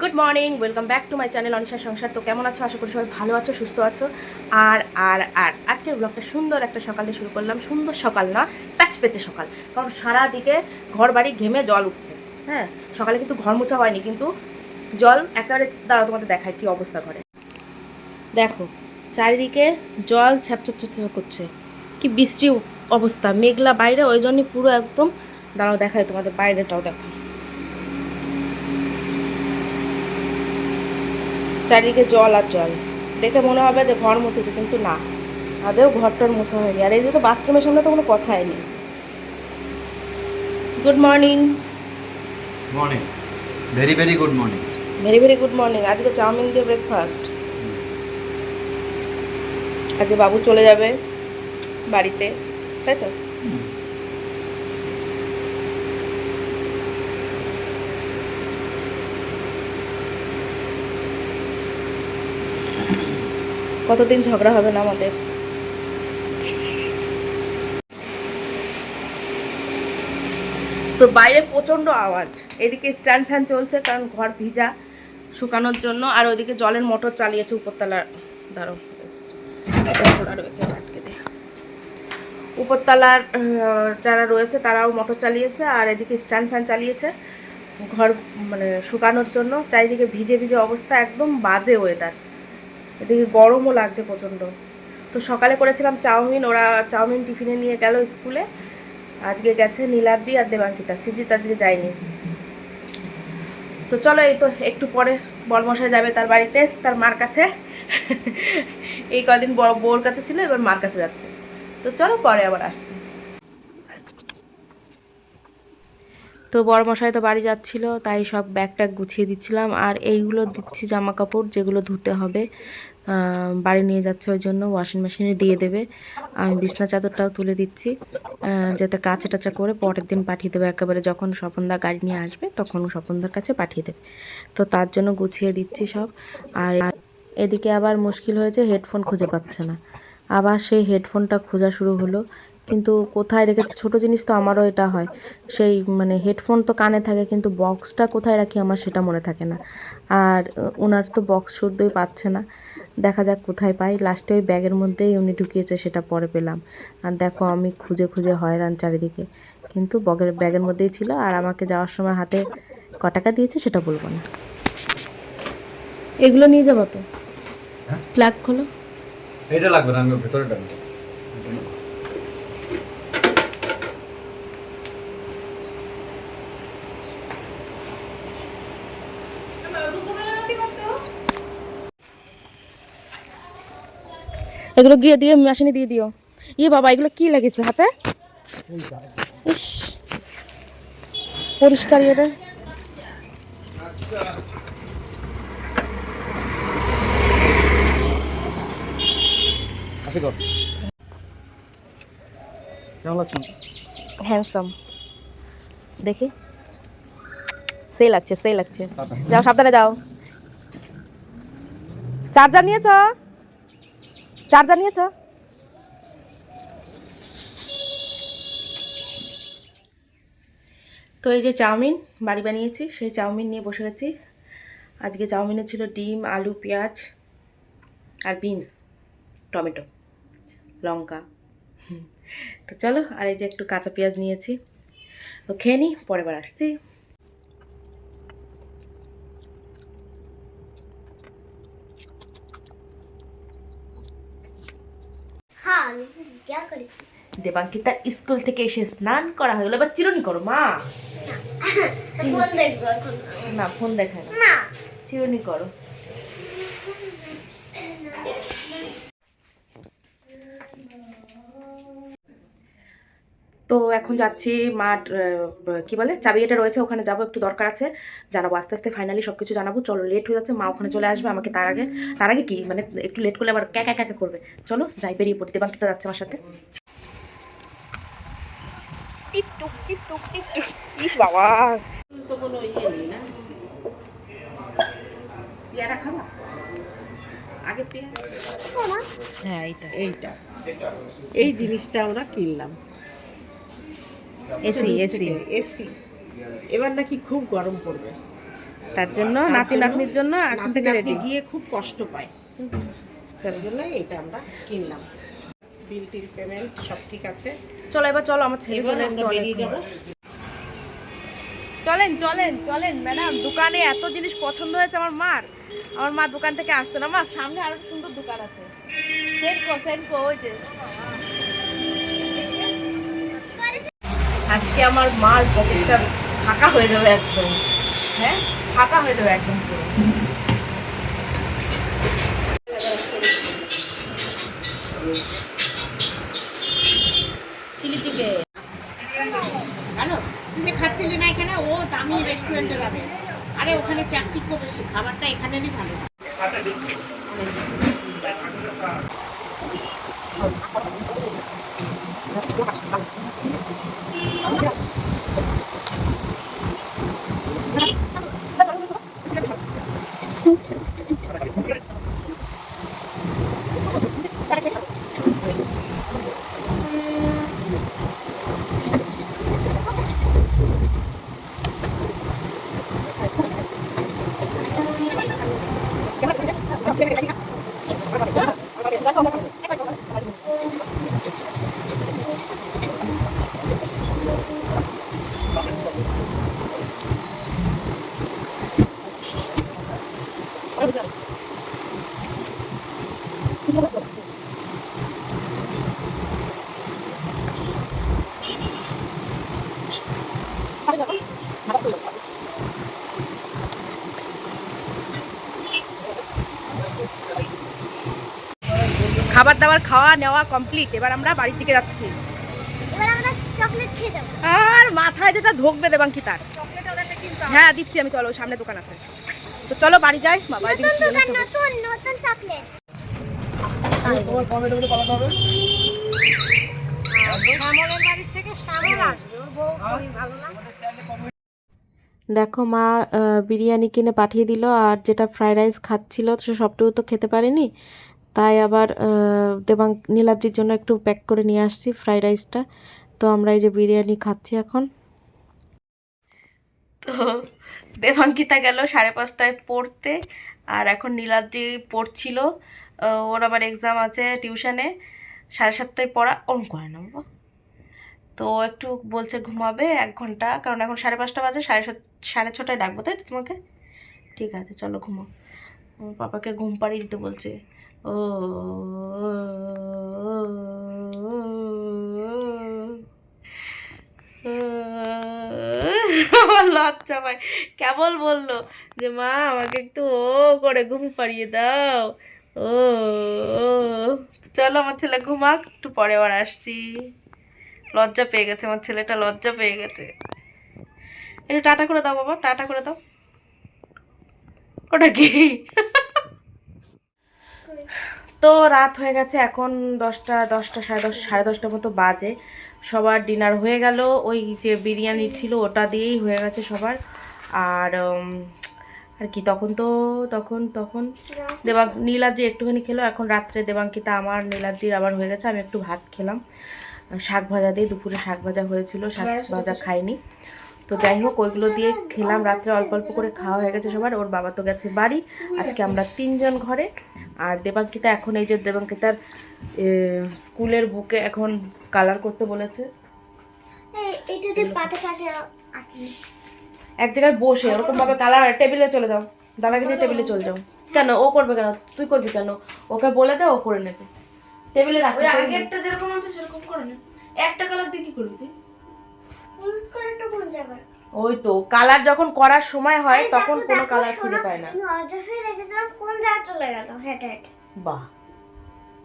Good morning welcome back to my channel Anisha সংসার তো কেমন আছো? আশা করি সবাই ভালো আছো, সুস্থ আছো। আর আর আর, আজকের ব্লগটা সুন্দর একটা সকাল দিয়ে শুরু করলাম। সুন্দর সকাল না, প্যাচ পেচে সকাল। কারণ সারা দিকে ঘর বাড়ি ঘেমে জল উঠছে। হ্যাঁ সকালে কিন্তু ঘর মোছা হয়নি, কিন্তু জল একেবারে দাঁড়া তোমাদের দেখায় কি অবস্থা করে দেখো, চারিদিকে জল ছ্যাপছাপ ছ্যাপছ্যাপ করছে। কি বৃষ্টি অবস্থা মেঘলা বাইরে ওই জন্যই পুরো একদম দাঁড়াও দেখায় তোমাদের বাইরেটাও দেখো। চারিদিকে জল আর জল। দেখে মনে হবে যে ঘর মুছেছে কিন্তু না। আদেও ঘরটার মোছা হয়নি। আর এই যে তো বাথরুমের সামনে তো কোনো কথাই নেই। Good morning morning very very good morning very very good morning আজকে চাউমিন দিয়ে ব্রেকফাস্ট আজকে বাবু চলে যাবে বাড়িতে। তাই তো? কতদিন ঝগড়া হবে না আমাদের? তো বাইরে প্রচণ্ড আওয়াজ। এদিকে স্ট্যান্ড ফ্যান চলছে, কারণ ঘর ভিজা, শুকানোর জন্য, আর ওইদিকে জলের মোটর চালিয়েছে উপরতলার ধরো রয়েছে উপরতলার যারা রয়েছে তারাও মোটর চালিয়েছে আর এদিকে স্ট্যান্ড ফ্যান চালিয়েছে। ঘর মানে শুকানোর জন্য। চারিদিকে ভিজে ভিজে অবস্থা, একদম বাজে ওয়েদার এদিকে গরমও লাগছে প্রচণ্ড। তো সকালে করেছিলাম চাউমিন, ওরা চাউমিন টিফিনে নিয়ে গেল স্কুলে। আজকে গেছে নীলাদ্রি আর দেবাঙ্কিতা। সিজিত আজকে যায়নি। তো চলো, এই তো একটু পরে বরমশাই যাবে তার বাড়িতে, তার মার কাছে। এই কদিন বড় বউর কাছে ছিল, এবার মার কাছে যাচ্ছে। তো চলো পরে আবার আসছি। তো বড়মশাই তো বাড়ি যাচ্ছিল, তাই সব ব্যাগ ট্যাগ গুছিয়ে দিচ্ছিলাম। আর এইগুলো দিচ্ছি জামা কাপড় যেগুলো ধুতে হবে। বাড়ি নিয়ে যাচ্ছে ওই জন্য ওয়াশিং মেশিনে দিয়ে দেবে। আমি বিছনা চাদরটাও তুলে দিচ্ছি যাতে কাঁচা টাচা করে পরের দিন পাঠিয়ে দেবে। একেবারে যখন স্বপনদা গাড়ি নিয়ে আসবে, তখন স্বপনদার কাছে পাঠিয়ে দেবে। তো তার জন্য গুছিয়ে দিচ্ছি সব। আর এদিকে আবার মুশকিল হয়েছে হেডফোন খুঁজে পাচ্ছে না। আবার সেই হেডফোনটা খোঁজা শুরু হলো। কিন্তু কোথায় রেখেছে ছোটো জিনিস তো আমারও এটা হয়। সেই মানে হেডফোন তো কানে থাকে কিন্তু বক্সটা কোথায় রাখি আমার সেটা মনে থাকে না। আর ওনার তো বক্স শুদ্ধই পাচ্ছে না। দেখা যাক কোথায় পাই। লাস্টে ওই ব্যাগের মধ্যেই উনি ঢুকিয়েছে সেটা পরে পেলাম। আর দেখো আমি খুঁজে খুঁজে হয়রান চারিদিকে। কিন্তু বগের ব্যাগের মধ্যেই ছিল। আর আমাকে যাওয়ার সময় হাতে ক টাকা দিয়েছে সেটা বলব না। এগুলো নিয়ে যাব তো? হ্যাঁ? প্লাগ খোলো। এটা লাগবে না, আমি ভেতরে ডাকবো এগুলো গিয়ে দিয়ে মেশিনে দিয়ে দিও। ইয়ে বাবা, এগুলো কি লেগেছে হাতে? ইস, পরিষ্কার এটা আসি কর কেমন লাগছে? হ্যান্ডসাম দেখি। সেই লাগছে সেই লাগছে। যাও, সাবধানে যাও। চার্জার নিয়েছ? চার্জার নিয়েছ? তো এই যে চাউমিন, বাড়ি বানিয়েছি, সেই চাউমিন নিয়ে বসে গেছি আজকে চাউমিনে ছিল ডিম, আলু, পেঁয়াজ আর বিনস, টমেটো। লঙ্কা। তো চলো আর এই যে একটু কাঁচা পেঁয়াজ নিয়েছি। তো খেয়ে নিই পরেবার আসছি। দেবাঙ্কিতা স্কুল থেকে এসে স্নান করা হয়ে গেল। এবার চিরুনি করো মা। না ফোন দেখায় না। চিরুনি করো। এখন যাচ্ছি মাঠ কি বলে চাবিটা রয়েছে ওখানে যাব একটু দরকার আছে। জানাব আস্তে আস্তে ফাইনালি সব কিছু জানাব। চলো লেট হয়ে যাচ্ছে মা ওখানে চলে আসবে আমাকে তার আগে তার আগে কি মানে একটু লেট করলে আবার ক্যাকা ক্যাকা করবে। চলো যাই বেরিয়ে পড়তে বাকিটা যাচ্ছে আমার সাথে। ইস বাবা। তো কোনো ইয়ে নেই না? পেয়ারা খাবা? আগে পেয়ারা। হ্যাঁ এইটা এইটা। এই জিনিসটা আমরা কিনলাম। AC AC. এসি। এবার নাকি খুব গরম পড়বে। তার জন্য নাতি নাতনির জন্য এখন থেকে রেডি গিয়ে খুব কষ্ট পায়। সেই জন্য এইটা আমরা কিনলাম। বিল টিল পেমেন্ট সব ঠিক আছে। চলো এবার চলো আমার ছেলে চলে আমরা বেরিয়ে। যাব। চলেন চলেন চলেন ম্যাডাম দোকানে এত জিনিস পছন্দ হয়েছে আমার মার। আমার মা দোকান থেকে আসতে না। মা সামনে আরও সুন্দর দোকান আছে। সেনকো সেনকো ওই যে। আজকে আমার মার পকেটটা ফাঁকা হয়ে যাবে একদম। হ্যাঁ? ফাঁকা হয়ে যাবে একদম পুরো। Chilli chicken hello? তুই যে খাচ্ছিলি না এখানে ও দামি রেস্টুরেন্টে যাবে। আরে ওখানে চাকচিক্য বেশি খাবারটা এখানেরই ভালো। Yeah. খাবার দাবার খাওয়া নেওয়া কমপ্লিট এবার আমরা বাড়ির দিকে যাচ্ছি। এবার আমরা চকলেট খেয়ে যাব। আর মাথায় যেটা ঢোকবে দেবাঙ্কি তার। হ্যাঁ দিচ্ছি আমি চলো সামনে দোকান আছে। তো চলো বাড়ি যাই। বাবা তো? ভালো না? দেখো মা বিরিয়ানি কিনে পাঠিয়ে দিল আর যেটা ফ্রাইড রাইস খাচ্ছিল সে সবটুকু তো খেতে পারেনি। তাই আবার দেবাং নীলাদ্রির জন্য একটু প্যাক করে নিয়ে আসছি ফ্রাইড রাইসটা তো আমরা এই যে বিরিয়ানি খাচ্ছি এখন। তো দেবাঙ্কিতা গেল সাড়ে পাঁচটায় পড়তে, আর এখন নীলাদ্রি পড়ছিল। ওর আবার এক্সাম আছে টিউশনে সাড়ে সাতটায় পড়া ওরম করে না তো একটু বলছে ঘুমাবে এক ঘণ্টা, কারণ এখন সাড়ে পাঁচটা বাজে, সাড়ে সাত, সাড়ে ছটায় ডাকবো, তাই তো তোমাকে? ঠিক আছে, চলো ঘুমো আমার পাপাকে ঘুম পাড়িয়ে দিতে বলছে। ও আমার লজ্জা পায়। কেবল বলল যে, মা, আমাকে একটু ও করে ঘুম পাড়িয়ে দাও। ও। চলো, আমার ছেলে ঘুমাক, একটু পরে আবার আসছি। লজ্জা পেয়ে গেছে, আমার ছেলেটা লজ্জা পেয়ে গেছে। একটু টাটা করে দাও, বাবা, টাটা করে দাও। ওটা কি? তো রাত হয়ে গেছে এখন দশটা দশটা সাড়ে দশ সাড়ে দশটার মতো বাজে। সবার ডিনার হয়ে গেল ওই যে বিরিয়ানি ছিল ওটা দিয়েই হয়ে গেছে সবার। আর আর কি তখন তো তখন তখন দেবাং নীলাদ্রি একটুখানি খেলো এখন রাত্রে দেবাঙ্কিতা আমার নীলাদ্রির আবার হয়ে গেছে আমি একটু ভাত খেলাম। শাক ভাজা দিয়ে দুপুরে শাক ভাজা হয়েছিল শাক ভাজা খাইনি তো যাই হোক ওইগুলো দিয়ে খেলাম রাত্রে অল্প অল্প করে খাওয়া হয়ে গেছে সবার ওর বাবা তো গেছে বাড়ি। আজকে আমরা তিনজন ঘরে। আর দেবাঙ্কিতা এখন এই যে দেবাঙ্কিতার স্কুলের বুকে এখন কালার করতে বলেছে। এক জায়গায় বসে ওরকম ভাবে কালার টেবিলে চলে যাও। নিয়ে টেবিলে চলে যাও। কেন? ও করবে কেন? তুই করবি কেন? ওকে বলে দে ও করে নেবে। টেবিলে রাখবে একটা যেরকম আছে সেরকম করে না। একটা কালার দিয়ে কি করবি তুই? হলুদ কালারটা কোন জায়গায়? ওই তো কালার যখন করার সময় হয় তখন কোনো কালার খুঁজে পায় না। আমি অজাফে রেখেছিলাম কোন চলে গেল? হেঁটে হেঁটে। বাহ।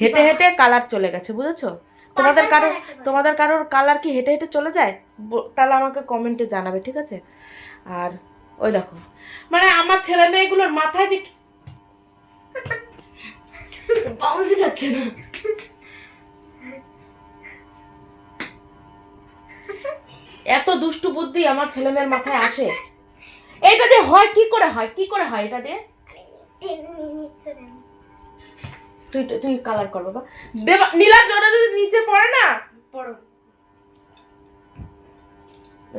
হেঁটে হেঁটে কালার চলে গেছে বুঝেছ? তোমাদের কারোর তোমাদের কারোর কালার কি হেঁটে হেঁটে চলে যায়? তাহলে আমাকে কমেন্টে জানাবে ঠিক আছে? আর ওই দেখো মানে আমার ছেলে মেয়েগুলোর মাথায় যে বাউন্সি খাচ্ছে না। দুষ্টু বুদ্ধি আমার ছেলে মেয়ের মাথায় আসে। এটা দিয়ে হয় কি করে হয়? কি করে হয় এটা দিয়ে? তুই তুই কালার কর বাবা। দেবা নীলা ওটা যদি নিচে পড়ে না? পড়ো।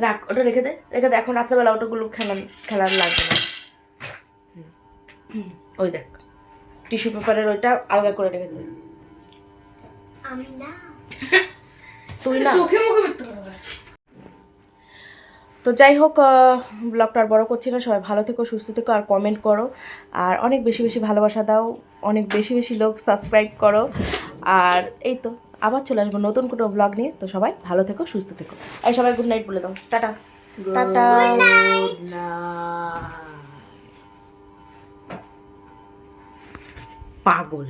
রাখ ওটা রেখে দে রেখে দে। এখন রাত্রেবেলা ওটাগুলো খেলার খেলার লাগবে না। ওই দেখ টিস্যু পেপারের ওইটা আলগা করে রেখেছে। আমি না তুই না। চোখে মুখে মিথ্যা। তো যাই হোক ব্লগটা আর বড় করছি না সবাই ভালো থেকো সুস্থ থেকো আর কমেন্ট করো। আর অনেক বেশি বেশি ভালোবাসা দাও অনেক বেশি বেশি লোক সাবস্ক্রাইব করো। আর এই তো আবার চলে আসব নতুন কোনো ব্লগ নিয়ে। তো সবাই ভালো থেকো সুস্থ থেকো। এই সবাই গুড নাইট বলে দাও। টাটা। টাটা। পাগল।